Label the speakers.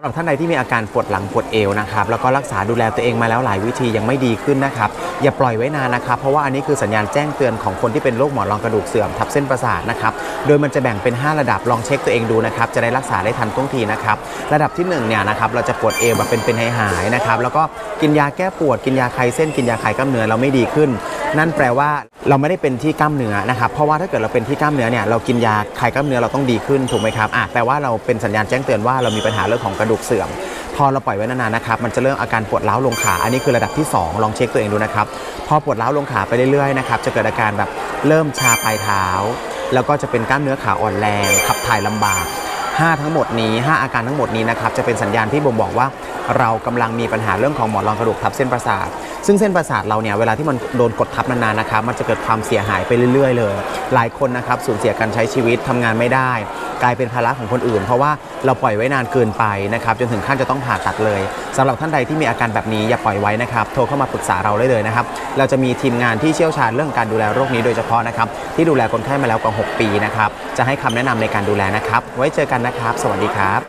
Speaker 1: สำหรับท่านใดที่มีอาการปวดหลังปวดเอวนะครับแล้วก็รักษาดูแลตัวเองมาแล้วหลายวิธียังไม่ดีขึ้นนะครับอย่าปล่อยไว้นานนะครับ เพราะว่าอันนี้คือสัญญาณแจ้งเตือนของคนที่เป็นโรคหมอนรองกระดูกเสื่อมทับเส้นประสาทนะครับโดยมันจะแบ่งเป็น 5 ระดับลองเช็คตัวเองดูนะครับจะได้รักษาได้ทันท่วงทีนะครับระดับที่1เนี่ยนะครับเราจะปวดเอวแบบเป็นเป็นหายหายๆนะครับแล้วก็กินยาแก้ปวดกินยาคลายเส้นกินยาคลายกล้ามเนื้อเราไม่ดีขึ้น นั่นแปลว่าเราไม่ได้เป็นที่กล้ามเนื้อนะครับเพราะว่าถ้าเกิดเราเป็นที่กล้ามเนื้อเนี่ยเรากินยาคลายกล้ามเนื้อเราต้องดีขึ้นถูกไหมครับอะแปลว่าเราเป็นสัญญาณแจ้งเตือนว่าเรามีปัญหาเรื่องของกระดูกเสื่อม พอเราปล่อยไว้นานๆนะครับมันจะเริ่มอาการปวดร้าวลงขาอันนี้คือระดับที่ 2 ลองเช็คตัวเองดูนะครับพอปวดร้าวลงขาไปเรื่อยๆนะครับจะเกิดอาการแบบเริ่มชาปลายเท้า แล้วก็จะเป็นกล้ามเนื้อขาอ่อนแรงขับถ่ายลำบาก 5 ทั้งหมดนี้ 5 อาการทั้งหมดนี้นะครับจะเป็นสัญญาณที่บ่งบอกว่าเรากำลังมีปัญหาเรื่องของหมอนรองกระดูกทับเส้นประสาท ซึ่งเส้นประสาทเราเนี่ยเวลาที่มันโดนกดทับนานๆนะครับมันจะเกิดความเสียหายไปเรื่อย ๆ เลย หลายคนนะครับสูญเสียการใช้ชีวิตทำงานไม่ได้ กลายเป็นภาระของคนอื่น เพราะว่าเราปล่อยไว้นานเกินไปนะครับจนถึงขั้นจะต้องผ่าตัดเลยสำหรับท่านใดที่มีอาการแบบนี้อย่าปล่อยไว้นะครับโทรเข้ามาปรึกษาเราได้เลยนะครับเราจะมีทีมงานที่เชี่ยวชาญเรื่องการดูแลโรคนี้โดยเฉพาะนะครับที่ดูแลคนไข้มาแล้วกว่า 6 ปีนะครับจะให้คำแนะนำในการดูแลนะครับ ไว้เจอกันนะครับ สวัสดีครับ